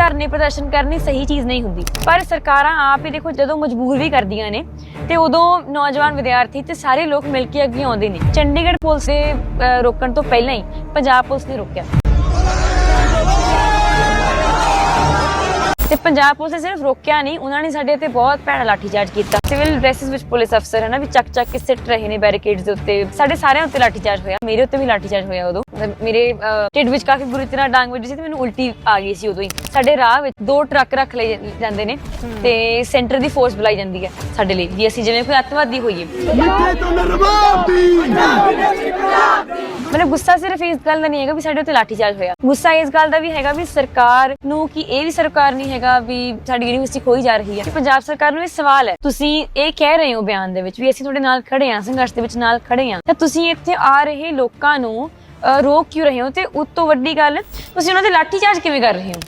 ਧਰਨੇ ਪ੍ਰਦਰਸ਼ਨ ਕਰਨੀ ਸਹੀ ਚੀਜ਼ ਨਹੀਂ ਹੁੰਦੀ। ਪਰ ਸਰਕਾਰਾਂ ਆਪ ਹੀ ਦੇਖੋ ਜਦੋਂ ਮਜਬੂਰ ਵੀ ਕਰਦੀਆਂ ਨੇ ਤੇ ਉਦੋਂ ਨੌਜਵਾਨ ਵਿਦਿਆਰਥੀ ਤੇ ਸਾਰੇ ਲੋਕ ਮਿਲ ਕੇ ਅੱਗੇ ਆਉਂਦੇ ਨੇ। ਚੰਡੀਗੜ੍ਹ ਪੁਲਿਸ ਦੇ ਅਹ, ਰੋਕਣ ਤੋਂ ਪਹਿਲਾਂ ਹੀ ਪੰਜਾਬ ਪੁਲਿਸ ਨੇ ਰੋਕਿਆ। ਤੇ ਪੰਜਾਬ ਪੁਲਿਸ ਨੇ ਸਿਰਫ ਰੋਕਿਆ ਨਹੀਂ, ਉਹਨਾਂ ਨੇ ਸਾਡੇ ਤੇ ਬਹੁਤ ਭੈੜਾ ਲਾਠੀਚਾਰਜ ਕੀਤਾ। ਸਿਵਲ ਡਰੈਸਸ ਵਿੱਚ ਪੁਲਿਸ ਅਫਸਰ ਹੈ ਵੀ ਚੱਕ ਚੱਕ ਕੇ ਸਿੱਟ ਰਹੇ ਨੇ ਬੈਰੀਕੇਡਸ ਦੇ ਉੱਤੇ। ਸਾਡੇ ਸਾਰਿਆਂ ਉੱਤੇ ਲਾਠੀਚਾਰਜ ਹੋਇਆ, ਮੇਰੇ ਉੱਤੇ ਵੀ ਲਾਠੀਚਾਰਜ ਹੋਇਆ ਉਦੋਂ। ਮੇਰੇ ਢਿੱਡ ਵਿੱਚ ਕਾਫੀ ਬੁਰੀ ਤਰ੍ਹਾਂ ਡਾਂਗ ਵੱਜੀ ਸੀ ਤੇ ਮੈਨੂੰ ਉਲਟੀ ਆ ਗਈ ਸੀ ਉਦੋਂ ਹੀ। ਸਾਡੇ ਰਾਹ ਵਿੱਚ ਦੋ ਟਰੱਕ ਰੱਖ ਲਏ ਜਾਂਦੇ ਨੇ ਤੇ ਸੈਂਟਰ ਦੀ ਫੋਰਸ ਬੁਲਾਈ ਜਾਂਦੀ ਹੈ ਸਾਡੇ ਲਈ, ਵੀ ਅਸੀਂ ਜਿਵੇਂ ਕੋਈ ਅੱਤਵਾਦੀ ਹੋਈਏ। ਮਿੱਠੇ ਤੋਂ ਨਰਮਾਬ ਦੀ ਮਤਲਬ ਗੁੱਸਾ ਸਿਰਫ ਇਸ ਗੱਲ ਦਾ ਨਹੀਂ ਹੈਗਾ ਵੀ ਸਾਡੇ ਉੱਤੇ ਲਾਠੀਚਾਰਜ ਹੋਇਆ। ਗੁੱਸਾ ਇਸ ਗੱਲ ਦਾ ਵੀ ਹੈਗਾ ਵੀ ਸਰਕਾਰ ਨੂੰ ਕਿ ਇਹ ਵੀ ਸਰਕਾਰ ਨਹੀਂ ਹੈਗਾ ਵੀ ਸਾਡੀ ਯੂਨੀਵਰਸਿਟੀ ਖੋਈ ਜਾ ਰਹੀ ਹੈ। ਕਿ ਪੰਜਾਬ ਸਰਕਾਰ ਨੂੰ ਇਹ ਸਵਾਲ ਹੈ। ਤੁਸੀਂ ਇਹ ਕਹਿ ਰਹੇ ਹੋ ਬਿਆਨ ਦੇ ਵਿੱਚ ਵੀ ਅਸੀਂ ਤੁਹਾਡੇ ਨਾਲ ਖੜੇ ਹਾਂ, ਸੰਘਰਸ਼ ਦੇ ਵਿੱਚ ਨਾਲ ਖੜੇ ਹਾਂ। ਤਾਂ ਤੁਸੀਂ ਇੱਥੇ ਆ ਰਹੇ ਲੋਕਾਂ ਨੂੰ ਰੋਕ ਕਿਉਂ ਰਹੇ ਹੋ? ਤੇ ਉਸ ਤੋਂ ਵੱਡੀ ਗੱਲ, ਤੁਸੀਂ ਉਹਨਾਂ ਤੇ ਲਾਠੀਚਾਰਜ ਕਿਵੇਂ ਕਰ ਰਹੇ ਹੋ?